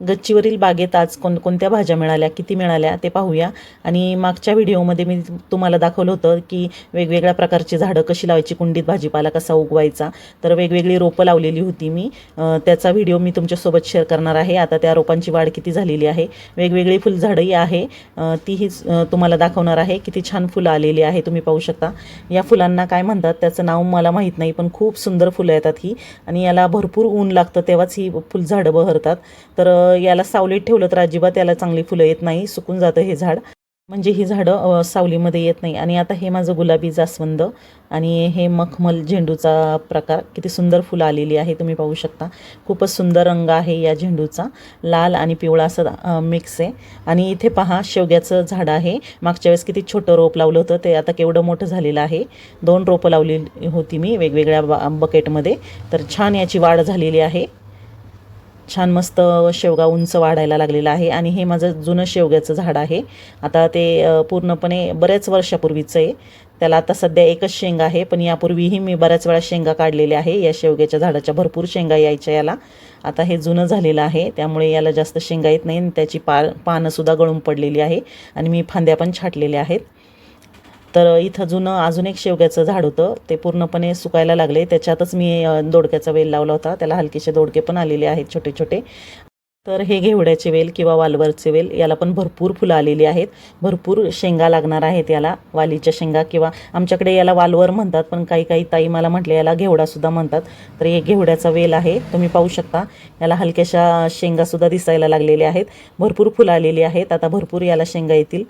गच्चीवरील बागेत आज कोणकोणत्या भाज्या मिळाल्या किती मिळाल्या ते पाहूया. आणि मागच्या व्हिडिओमध्ये मी तुम्हाला दाखवलं होतं की वेगवेगळ्या प्रकारची झाडं कशी लावायची कुंडीत भाजीपाला कसा उगवायचा. तर वेगवेगळी रोपं लावलेली होती मी. त्याचा व्हिडिओ मी तुमच्यासोबत शेअर करणार आहे. आता त्या रोपांची वाढ किती झालेली आहे. वेगवेगळी फुलझाडंही आहे. तीही तुम्हाला दाखवणार आहे. किती छान फुलं आलेली आहे तुम्ही पाहू शकता. या फुलांना काय म्हणतात त्याचं नाव मला माहीत नाही पण खूप सुंदर फुलं येतात ही. आणि याला भरपूर ऊन लागतं तेव्हाच ही फुलझाडं बहरतात. तर याला सावलीत ठेवलं तर अजिबात याला चांगली फुलं येत नाही सुकून जातं हे झाड. म्हणजे ही झाडं सावलीमध्ये येत नाही. आणि आता हे माझं गुलाबी जास्वंद आणि हे मखमल झेंडूचा प्रकार. किती सुंदर फुलं आलेली आहे तुम्ही पाहू शकता. खूपच सुंदर रंग आहे या झेंडूचा. लाल आणि पिवळा असं मिक्स आहे. आणि इथे पहा शेवग्याचं झाड आहे. मागच्या वेळेस किती छोटं रोप लावलं होतं ते आता केवढं मोठं झालेलं आहे. दोन रोपं लावली होती मी वेगवेगळ्या बा बकेटमध्ये. तर छान याची वाढ झालेली आहे. छान मस्त शेवगा उंच वाढायला लागलेला आहे आणि हे माझं जुनं शेवग्याचं झाड आहे. आता ते पूर्णपणे बऱ्याच वर्षापूर्वीचं आहे. त्याला आता सध्या एकच शेंगा आहे पण यापूर्वीही मी बऱ्याच वेळा शेंगा काढलेल्या आहे. या शेवग्याच्या झाडाच्या भरपूर शेंगा यायच्या याला. आता हे जुनं झालेलं आहे त्यामुळे याला जास्त शेंगा येत नाही आणि त्याची पा पानंसुद्धा गळून पडलेली आहे आणि मी फांद्या पण छाटलेल्या आहेत. तर इथं जुनं अजून एक शेवग्याचं झाड होतं ते पूर्णपणे सुकायला लागले. त्याच्यातच मी दोडक्याचा वेल लावला होता. त्याला हलकेसे दोडके पण आलेले आहेत छोटे छोटे तर हे घेवड्याचे वेल किंवा वालवरचे वेल याला पण भरपूर फुलं आलेली आहेत. भरपूर शेंगा लागणार आहेत याला वालीच्या शेंगा किंवा आमच्याकडे याला वालवर म्हणतात पण काही काही ताई मला म्हटले याला घेवडासुद्धा म्हणतात. तर हे घेवड्याचा वेल आहे तुम्ही पाहू शकता. याला हलक्याशा शेंगासुद्धा दिसायला लागलेल्या आहेत. भरपूर फुलं आलेली आहेत. आता भरपूर याला शेंगा येतील.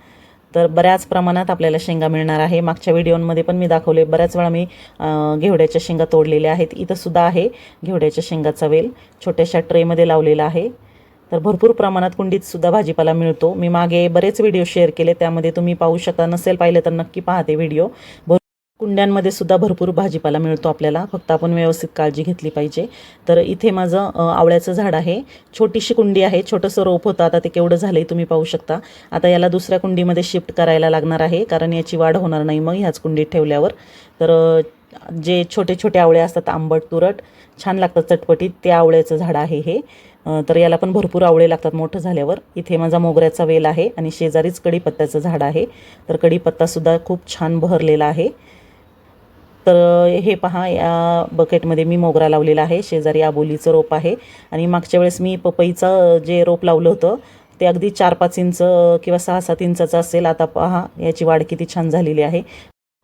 तर बऱ्याच प्रमाणात आपल्याला शेंगा मिळणार आहे. मागच्या व्हिडिओमध्ये पण मी दाखवले बऱ्याच वेळा मी घेवड्याच्या शेंगा तोडलेल्या आहेत. इथं सुद्धा आहे घेवड्याच्या शेंगाचा वेल. छोट्याशा ट्रेमध्ये लावलेला आहे. तर भरपूर प्रमाणात कुंडीत सुद्धा भाजीपाला मिळतो. मी मागे बरेच व्हिडिओ शेअर केले त्यामध्ये तुम्ही पाहू शकता. नसेल पाहिलं तर नक्की पाहते ते व्हिडिओ. कुंड्यांमध्ये सुद्धा भरपूर भाजीपाला मिळतो आपल्याला. फक्त आपण व्यवस्थित काळजी घेतली पाहिजे. तर इथे माझं आवळ्याचं झाड आहे. छोटीशी कुंडी आहे. छोटंसं रोप होतं. आता ते केवढं झालं आहे तुम्ही पाहू शकता. आता याला दुसऱ्या कुंडीमध्ये शिफ्ट करायला लागणार आहे. कारण याची वाढ होणार नाही मग ह्याच कुंडीत ठेवल्यावर. तर जे छोटे छोटे आवळे असतात आंबट तुरट छान लागतात चटपटीत. ते आवळ्याचं झाड आहे हे. तर याला पण भरपूर आवळे लागतात मोठं झाल्यावर. इथे माझा मोगऱ्याचा वेल आहे आणि शेजारीच कढीपत्त्याचं झाड आहे. तर कढीपत्तासुद्धा खूप छान बहरलेला आहे. तर हे पहा या बकेटमध्ये मी मोगरा लावलेला आहे. शेजारी आबोलीचं रोप आहे. आणि मागच्या वेळेस मी पपईचं जे रोप लावलं होतं ते अगदी चार पाच इंच किंवा सहा सात इंचाचं असेल. आता पहा याची वाढ किती छान झालेली आहे.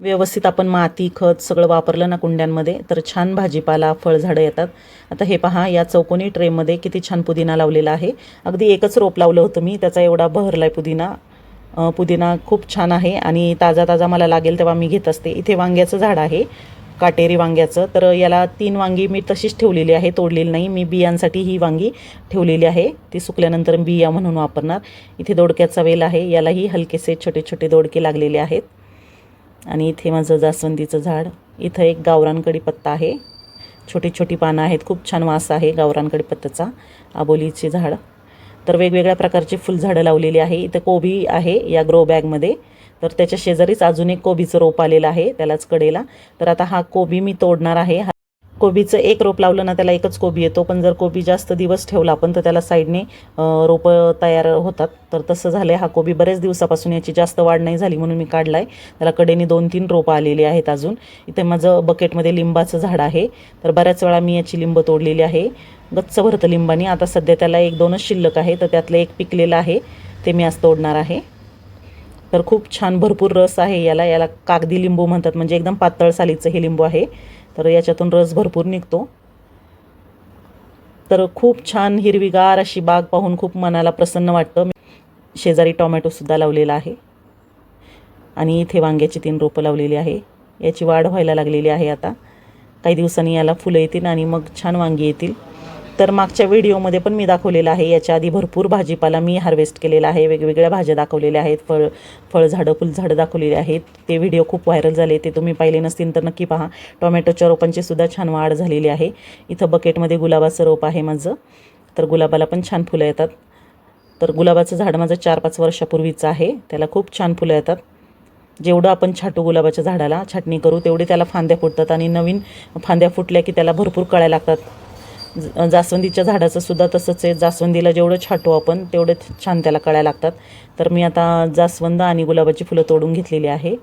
व्यवस्थित आपण माती खत सगळं वापरलं ना कुंड्यांमध्ये तर छान भाजीपाला फळझाडं येतात. आता हे पहा या चौकोनी ट्रेमध्ये किती छान पुदिना लावलेला आहे. अगदी एकच रोप लावलं होतं मी त्याचा एवढा बहरला आहे पुदिना. पुदिना खूप छान आहे आणि ताजा ताजा मला लागेल तेव्हा मी घेत असते. इथे वांग्याचं झाड आहे काटेरी वांग्याचं. तर याला तीन वांगी मी तशीच ठेवलेली आहे तोडलेली नाही. मी बियांसाठी ही वांगी ठेवलेली आहे. ती सुकल्यानंतर बिया म्हणून वापरणार. इथे दोडक्याचा वेल आहे यालाही हलकेसे छोटे छोटे दोडके लागलेले आहेत. आणि इथे माझं जास्वंदीचं झाड. इथं एक गावरान कढीपत्ता आहे. छोटी छोटी पानं आहेत खूप छान वास आहे गावरान कढीपत्त्याचा आबोलीचे झाड. तर वेगवेगळ्या प्रकारची फुलझाडं लावलेली आहे. इथं कोबी आहे या ग्रो बॅगमध्ये तर त्याच्या शेजारीच अजून एक कोबीचं रोप आलेलं आहे त्यालाच कडेला. तर आता हा कोबी मी तोडणार आहे. हा कोबीचं एक रोप लावलं ना त्याला एकच कोबी येतो. पण जर कोबी जास्त दिवस ठेवला आपण तर त्याला साईडने रोपं तयार होतात. तर तसं झालं हा कोबी बरेच दिवसापासून याची जास्त वाढ नाही झाली म्हणून मी काढला आहे त्याला कडेने दोन तीन रोपं आलेली आहेत अजून. इथे माझं बकेटमध्ये लिंबाचं झाड आहे. तर बऱ्याच वेळा मी याची लिंब तोडलेली आहे. गच्च भरतं लिंबानी. आता सध्या त्याला एक दोनच शिल्लक आहे तर त्यातलं एक पिकलेलं आहे ते मी आज तोडणार आहे. तर खूप छान भरपूर रस आहे याला. याला कागदी लिंबू म्हणतात म्हणजे एकदम पातळ सालीचं हे लिंबू आहे. तर याच्यातून रस भरपूर निघतो. तर खूप छान हिरवीगार अशी बाग पाहून खूप मनाला प्रसन्न वाटतं. शेजारी टोमॅटोसुद्धा लावलेला आहे. आणि इथे वांग्याची तीन रोपं लावलेली आहे. याची वाढ व्हायला लागलेली आहे आता. काही दिवसांनी याला फुलं येतील आणि मग छान वांगी येतील. तर मागच्या व्हिडिओमध्ये पण मी दाखवलेलं आहे. याच्या आधी भरपूर भाजीपाला मी हार्वेस्ट केलेला आहे. वेगवेगळ्या भाज्या दाखवलेल्या आहेत. फळ फळझाडं फुलझाडं दाखवलेली आहेत. ते व्हिडिओ खूप व्हायरल झाले ते तुम्ही पाहिले नसतील तर नक्की पहा. टोमॅटोच्या रोपांची सुद्धा छान वाढ झालेली आहे. इथं बकेटमध्ये गुलाबाचं रोप आहे माझं. तर गुलाबाला पण छान फुलं येतात. तर गुलाबाचं झाड माझं चार पाच वर्षापूर्वीचं आहे. त्याला खूप छान फुलं येतात. जेवढं आपण छाटू गुलाबाच्या झाडाला छाटणी करू तेवढे त्याला फांद्या फुटतात आणि नवीन फांद्या फुटल्या की त्याला भरपूर कळ्या लागतात. जास्वंदीच्या झाडाचं सुद्धा तसंच आहे. जास्वंदीला जेवढं छाटू आपण तेवढं छान त्याला कळ्या लागतात. तर मी आता जास्वंद आणि गुलाबाची फुलं तोडून घेतलेली आहे.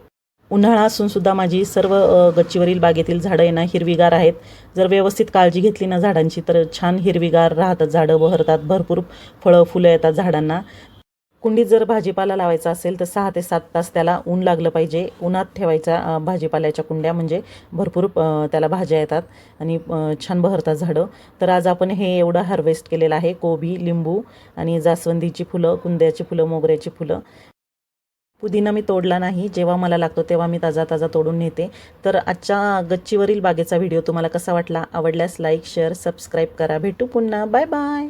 उन्हाळा असून सुद्धा माझी सर्व गच्चीवरील बागेतील झाडं आहे ना हिरवीगार आहेत. जर व्यवस्थित काळजी घेतली ना झाडांची तर छान हिरवीगार राहतात झाडं बहरतात. भरपूर फळं फुलं येतात झाडांना. कुंडीत जर भाजीपाला लावायचा असेल तर सहा ते सात तास त्याला ऊन लागलं पाहिजे. उन्हात ठेवायचा भाजीपाल्याच्या कुंड्या म्हणजे भरपूर त्याला भाज्या येतात आणि छान बहरतात झाडं. तर आज आपण हे एवढं हार्वेस्ट केलेलं आहे कोबी लिंबू आणि जास्वंदीची फुलं कुंद्याची फुलं मोगऱ्याची फुलं. पुदिना मी तोडला नाही जेव्हा मला लागतो तेव्हा मी ताजा ताजा तोडून नेते. तर आजच्या गच्चीवरील बागेचा व्हिडिओ तुम्हाला कसा वाटला? आवडल्यास लाईक शेअर सबस्क्राईब करा. भेटू पुन्हा. Bye bye